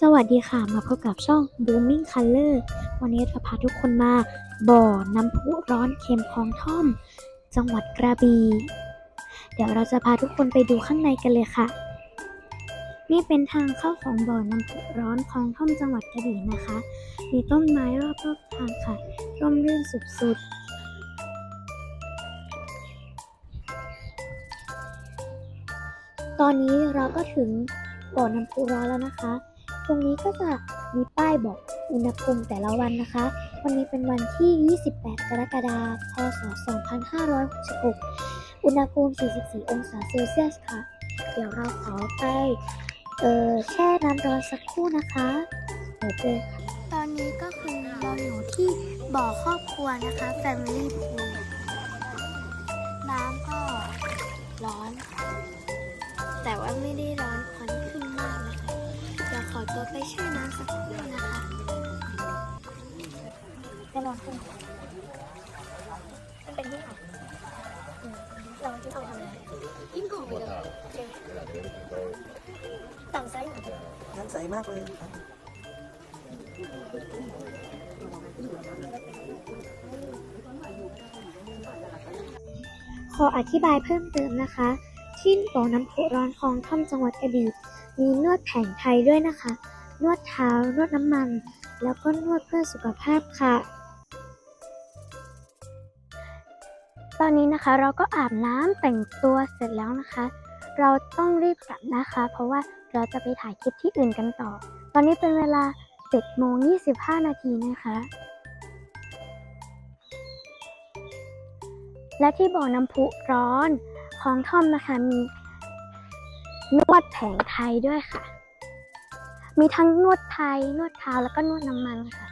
สวัสดีค่ะ มาพบกับช่อง Booming Color วันนี้จะพาทุกคนมา บ่อน้ำพุร้อนเค็มคลองท่อม จังหวัดกระบี่ เดี๋ยวเราจะพาทุกคนไปดูข้างในกันเลยค่ะ นี่เป็นทางเข้าของบ่อน้ำพุร้อนคลองท่อมจังหวัดกระบี่นะคะ มีต้นไม้รอบๆทางค่ะ ร่มรื่นสุดๆตอนนี้เราก็ถึงบ่อน้ำพุร้อนแล้วนะคะ ตรงนี้ก็จะมีป้ายบอกอุณหภูมิแต่ละวันนะคะ วันนี้เป็นวันที่ 28 กรกฎาคม พศ 2566 อุณหภูมิ 44 องศาเซลเซียสค่ะ เดี๋ยวเราขอไปเออแช่น้ำร้อนสักครู่นะคะเดี๋ยวเจอค่ะตอนนี้ก็คือเราอยู่ที่บ่อครอบครัวนะคะ Family Pool น้ำก็ร้อน แต่ว่าไม่ได้ ตัวไปแช่น้ำสักครู่นะคะจะร้อนขึ้นเป็นที่ไหนอืมร้อนที่เอาทำอะไรยิ่งกว่าไปเลยต่างไซส์เหรอน้ำใสมากเลยขออธิบายเพิ่มเติมนะคะ ที่บ่อน้ำพุร้อนคลองท่อมจังหวัดกระบี่ มีนวดแผนไทยด้วยนะคะ นวดเท้านวดน้ำมัน แล้วก็นวดเพื่อสุขภาพค่ะ ตอนนี้นะคะเราก็อาบน้ำแต่งตัวเสร็จแล้วนะคะ เราต้องรีบกลับนะคะ เพราะว่าเราจะไปถ่ายคลิปที่อื่นกันต่อ ตอนนี้เป็นเวลา7โมง25 นาทีนะคะ และที่บ่อน้ำพุร้อนของท่อมนะคะมี นวดแผงไทยด้วยค่ะ มีทั้งนวดไทย นวดเท้าแล้วก็นวดน้ำมันค่ะ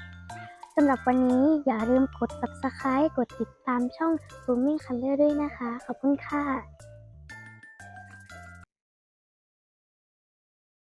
สำหรับวันนี้อย่าลืมกด subscribe กดติดตามช่อง Booming Color ด้วยนะคะ ขอบคุณค่ะ